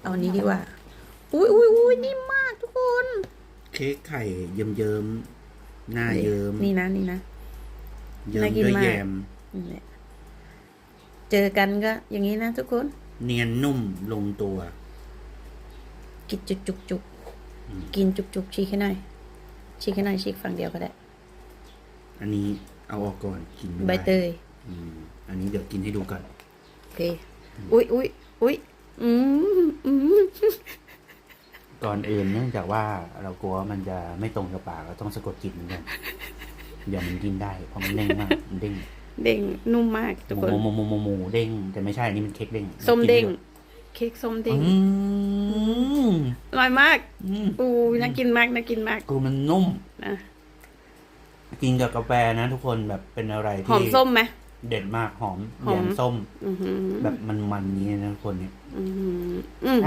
เอาอันนี้ดีกว่า อุ้ยอุ้ยอุ้ยนิ่มมากทุกคน เค้กไข่เยิ้มเยิ้มๆหน้าเยิ้มนี่นะนี่นะ เยิ้มน่ากินด้วยมาก แยม นี่แหละเจอกันก็อย่างนี้นะทุกคน เนียนนุ่มลงตัว กินจุกจุกจุกกินจุกจุกฉีกให้หน่อยฉีกให้หน่อยฉีกฝั่งเดียวก็ได้ อันนี้เอาออกก่อนกินไม่ได้ใบเตย อืมอันนี้เดี๋ยวกินให้ดูก่อนโอเค อุ้ยอุ้ยอุ้ยอืมอืม ก่อนอื่นเนื่องจากว่าเรากลัวว่ามันจะไม่ตรงกับปากเราต้องสะกดจิตเหมือนกันเดี๋ยวมันกินได้เพราะมันเด้งมากมันเด้ง เด้งนุ่มมากทุกหคนมูหมูหมูหมูหมูเด้ง แต่ไม่ใช่อันนี้มันเค้กเด้งส้มเด้งกินเค้กส้มเด้ด้งวยอืมอร่อยมากอืมอู้ยน่ากินมากน่ากินมากคือมันนุ่มนะกินกับกาแฟนะทุกคนแบบเป็นอะไรหอที่มส้มไหม เด่นมากหอมแยมส้ม แบบมันมันนี้นะคนเนี่ยอืม